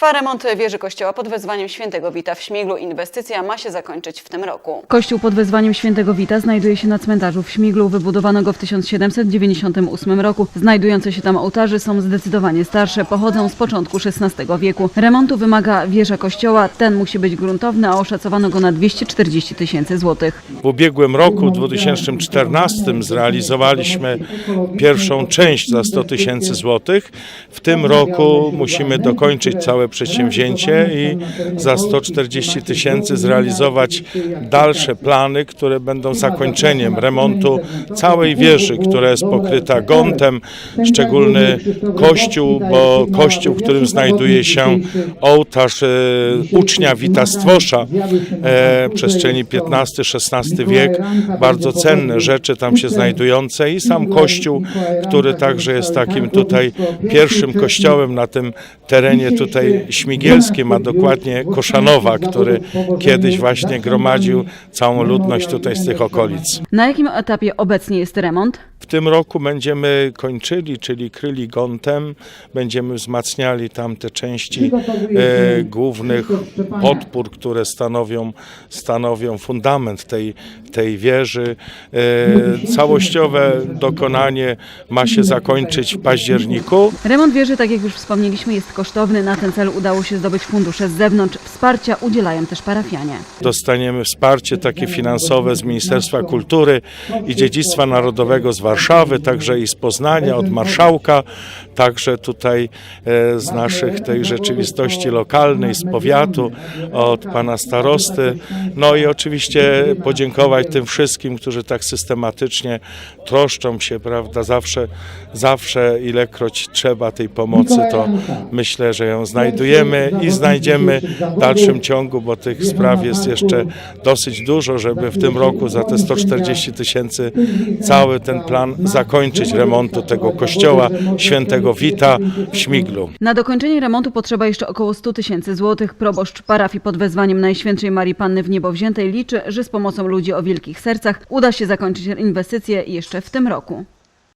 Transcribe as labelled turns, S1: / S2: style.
S1: Trwa remont wieży kościoła pod wezwaniem świętego Wita w Śmiglu. Inwestycja ma się zakończyć w tym roku.
S2: Kościół pod wezwaniem świętego Wita znajduje się na cmentarzu w Śmiglu. Wybudowano go w 1798 roku. Znajdujące się tam ołtarze są zdecydowanie starsze, pochodzą z początku XVI wieku. Remontu wymaga wieża kościoła. Ten musi być gruntowny, a oszacowano go na 240 tysięcy złotych.
S3: W ubiegłym roku, 2014, zrealizowaliśmy pierwszą część za 100 tysięcy złotych. W tym roku musimy dokończyć całe przedsięwzięcie i za 140 tysięcy zrealizować dalsze plany, które będą zakończeniem remontu całej wieży, która jest pokryta gontem. Szczególny kościół, bo kościół, w którym znajduje się ołtarz e, ucznia Wita Stwosza, e, przestrzeni XV-XVI wiek. Bardzo cenne rzeczy tam się znajdujące i sam kościół, który także jest takim tutaj pierwszym kościołem na tym terenie tutaj śmigielskim, a dokładnie Koszanowa, który kiedyś właśnie gromadził całą ludność tutaj z tych okolic.
S2: Na jakim etapie obecnie jest remont?
S3: W tym roku będziemy kończyli, czyli kryli gontem, będziemy wzmacniali tam te części e, głównych podpór, które stanowią, stanowią fundament tej, tej wieży. E, całościowe dokonanie ma się zakończyć w październiku.
S2: Remont wieży, tak jak już wspomnieliśmy, jest kosztowny. Na ten cel udało się zdobyć fundusze z zewnątrz. Wsparcia udzielają też parafianie.
S3: Dostaniemy wsparcie takie finansowe z Ministerstwa Kultury i Dziedzictwa Narodowego z Warszawy, także i z Poznania, od marszałka, także tutaj e, z naszych tej rzeczywistości lokalnej, z powiatu, od pana starosty. No i oczywiście podziękować tym wszystkim, którzy tak systematycznie troszczą się, prawda, zawsze, zawsze ilekroć trzeba tej pomocy, to myślę, że ją znajdujemy i znajdziemy w dalszym ciągu, bo tych spraw jest jeszcze dosyć dużo, żeby w tym roku za te 140 tysięcy cały ten plan zakończyć remontu tego kościoła świętego Wita w Śmiglu.
S2: Na dokończenie remontu potrzeba jeszcze około 100 tysięcy złotych. Proboszcz parafii pod wezwaniem Najświętszej Marii Panny w Niebowziętej liczy, że z pomocą ludzi o wielkich sercach uda się zakończyć inwestycje jeszcze w tym roku.